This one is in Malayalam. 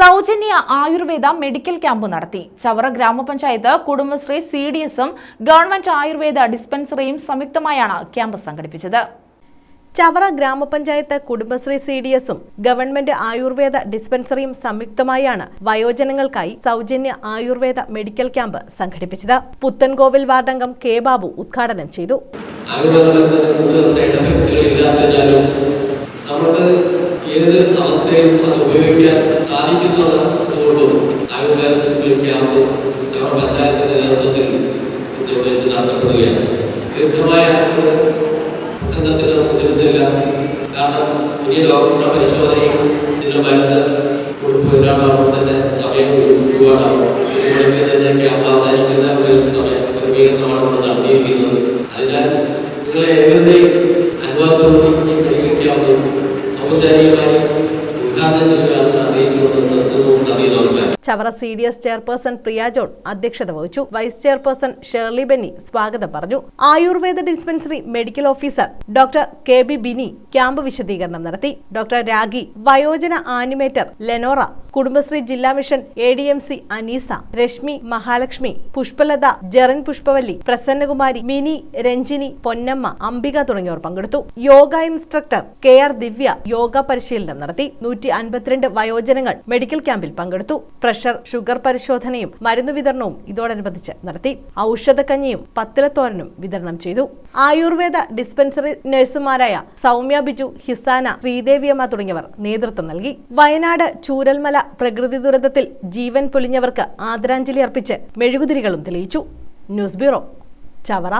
സൗജന്യ ആയുർവേദ മെഡിക്കൽ ക്യാമ്പ് നടത്തി. ചവറ ഗ്രാമപഞ്ചായത്ത് കുടുംബശ്രീ സി ഡി എസും ഗവൺമെന്റ് ആയുർവേദ ഡിസ്പെൻസറിയും സംയുക്തമായാണ് ക്യാമ്പ് സംഘടിപ്പിച്ചത്. ചവറ ഗ്രാമപഞ്ചായത്ത് കുടുംബശ്രീ സി ഡി എസും ഗവൺമെന്റ് ആയുർവേദ ഡിസ്പെൻസറിയും സംയുക്തമായാണ് വയോജനങ്ങൾക്കായി സൗജന്യ ആയുർവേദ മെഡിക്കൽ ക്യാമ്പ് സംഘടിപ്പിച്ചത്. പുത്തൻകോവിൽ വാർഡംഗം കെ ബാബു ഉദ്ഘാടനം ചെയ്തു. നമുക്ക് അവസ്ഥയിലും അത് ഉപയോഗിക്കാൻ സാധിക്കുന്നുള്ളതുകൊണ്ടും ആയുർവേദത്തിൽ ക്യാമ്പ് ഞങ്ങൾ പഞ്ചായത്തിന്റെ നേതൃത്വത്തിൽ ഇത് നടത്തപ്പെടുകയാണ്. ദീർഘമായ ഒരു പ്രസംഗത്തിന് മുതിരുന്നില്ല കാരണം ഇനി ഡോക്ടറുടെ പരിശോധനയും ഇതിന് മരുന്ന് കൊടുക്കുവാനാകുമ്പോൾ തന്നെ സമയം ഒരുപാടാകും ഒരു മണിക്ക് തന്നെ ക്യാമ്പ് അവസാനിക്കുന്ന ഒരു സമയം ക്രമീകരണമാണ് ഇവിടെ നടത്തിയിരിക്കുന്നത്. അതിനാൽ നിങ്ങളെ ഏവരുടെയും അനുഭവത്തോടുകൂടി ഈ camp Chavara C D S chairperson Priya John അധ്യക്ഷത വഹിച്ചു. വൈസ് ചെയർപേഴ്സൺ ഷേർലി ബെന്നി സ്വാഗതം പറഞ്ഞു. Ayurveda dispensary medical officer doctor K B Bini camp വിശദീകരണം നടത്തി. ഡോക്ടർ രാഗി വയോജന ആനിമേറ്റർ ലെനോറ കുടുംബശ്രീ ജില്ലാ mission A D M C Aneesa Reshmi Mahalakshmi Pushpalatha Jerin Pushpavalli Prasannakumari Mini Ranjini Ponnamma Ambika തുടങ്ങിയവർ പങ്കെടുത്തു. Yoga instructor K R Divya yoga പരിശീലനം നടത്തി. നൂറ്റി അൻപത്തിരണ്ട് വയോജനങ്ങൾ മെഡിക്കൽ ക്യാമ്പിൽ പങ്കെടുത്തു. പ്രഷർ ഷുഗർ പരിശോധനയും മരുന്ന് വിതരണവും ഇതോടനുബന്ധിച്ച് നടത്തി. ഔഷധക്കഞ്ഞിയും പത്തിലത്തോരനും വിതരണം ചെയ്തു. ആയുർവേദ ഡിസ്പെൻസറി നഴ്സുമാരായ സൗമ്യ ബിജു ഹിസാന ശ്രീദേവിയമ്മ തുടങ്ങിയവർ നേതൃത്വം നൽകി. വയനാട് ചൂരൽമല പ്രകൃതി ദുരന്തത്തിൽ ജീവൻ പൊലിഞ്ഞവർക്ക് ആദരാഞ്ജലി അർപ്പിച്ച് മെഴുകുതിരികളും തെളിയിച്ചു. News bureau Chavara.